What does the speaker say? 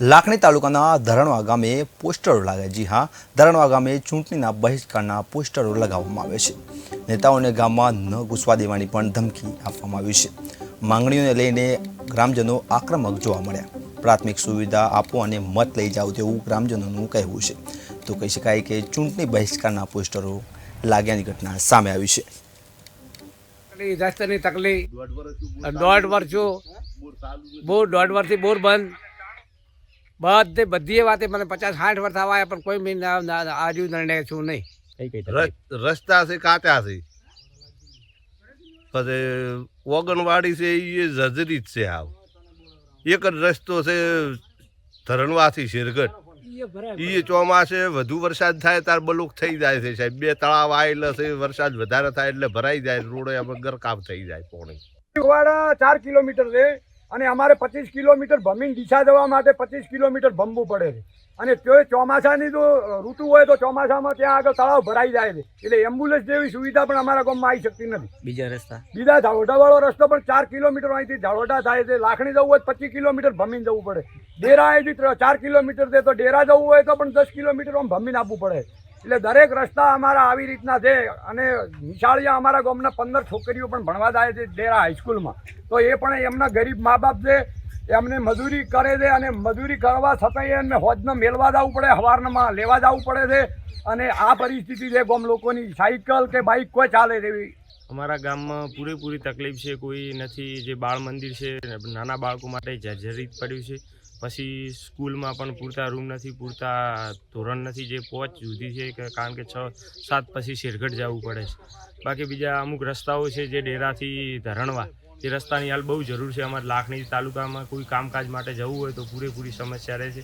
લાખણી તાલુકાના ધરણવા ગામે પોસ્ટરો લાગે જી હા ધરણવા ગામે ચૂંટણીના બહિષ્કારના પોસ્ટરો લગાવવામાં આવે છે. નેતાઓને ગામમાં ન ઘૂસવા દેવાની પણ ધમકી આપવામાં આવી છે. માંગણીઓને લઈને ગ્રામજનો આક્રમક જોવા મળ્યા. પ્રાથમિક સુવિધા આપો અને મત લઈ જાઓ તેવું ગ્રામજનોનું કહેવું છે. તો કહી શકાય કે ચૂંટણી બહિષ્કારના પોસ્ટરો લાગ્યાની ઘટના સામે આવી છે. રસ્તાની તકલીફ. દોઢ વર્ષો બોર દોઢ વર્ષથી બોર બંધ. બધે બધી વાતે મને પચાસ સાઠ વર્ષ આવા પણ કોઈ મેં આજુ નિર્ણય છું નહીં. રસ્તા છે કાચા છે. પછી ઓગણવાડી છે એ જર્જરિત છે આવ. એક જ રસ્તો છે ધરણવાથી શેરગઢ. એ ચોમાસે વધુ વરસાદ થાય ત્યારે બલુક થઈ જાય છે સાહેબ. બે તળાવ આવેલા છે વરસાદ વધારે થાય એટલે ભરાઈ જાય રોડે આપણે ગરકામ થઈ જાય પોણી. ચાર કિલોમીટર છે. અને અમારે પચીસ કિલોમીટર ભમીને દિશા જવા માટે પચીસ કિલોમીટર ભમવું પડે છે. અને તે ચોમાસાની જો ઋતુ હોય તો ચોમાસામાં ત્યાં આગળ તળાવ ભરાઈ જાય છે. એટલે એમ્બ્યુલન્સ જેવી સુવિધા પણ અમારા ગામમાં આવી શકતી નથી. બીજા રસ્તા? બીજા ઝાલોટાવાળો રસ્તો પણ ચાર કિલોમીટર અહીંથી ઝાલોટા થાય છે. લાખણી જવું હોય તો પચીસ કિલોમીટર ભમીને જવું પડે. ડેરા અહીંથી ચાર કિલોમીટર છે તો ડેરા જવું હોય તો પણ દસ કિલોમીટર આમ ભમીને આપવું પડે. એટલે દરેક રસ્તા અમારા આવી રીતના છે અને નિશાળિયા અમારા ગામના પંદર છોકરીઓ પણ ભણવા જાય છે ડેરા હાઈસ્કૂલમાં. તો એ પણ એમના ગરીબ મા બાપ છે એમને મજૂરી કરે છે અને મજૂરી કરવા છતાંય એમને હોજને મેળવા જવું પડે, હવારમાં લેવા જવું પડે છે. અને આ પરિસ્થિતિ છે ગામ લોકોની, સાયકલ કે બાઇક કોઈ ચાલે તેવી અમારા ગામમાં પૂરેપૂરી તકલીફ છે, કોઈ નથી, જે બાળ મંદિર છે, નાના બાળકો માટે જર્જરિત પડ્યું છે. પછી સ્કૂલમાં પણ પૂરતા રૂમ નથી, પૂરતા ધોરણ નથી જે પહોંચ સુધી છે કે કારણ કે છ, સાત પછી શેરગઢ જવું પડે છે. બાકી બીજા અમુક રસ્તાઓ છે જે ડેરાથી ધરણવા, એ રસ્તાની હાલ બહુ જરૂર છે. અમારા લાખણી તાલુકામાં કોઈ કામકાજ માટે જવું હોય તો પૂરેપૂરી સમસ્યા રહે છે.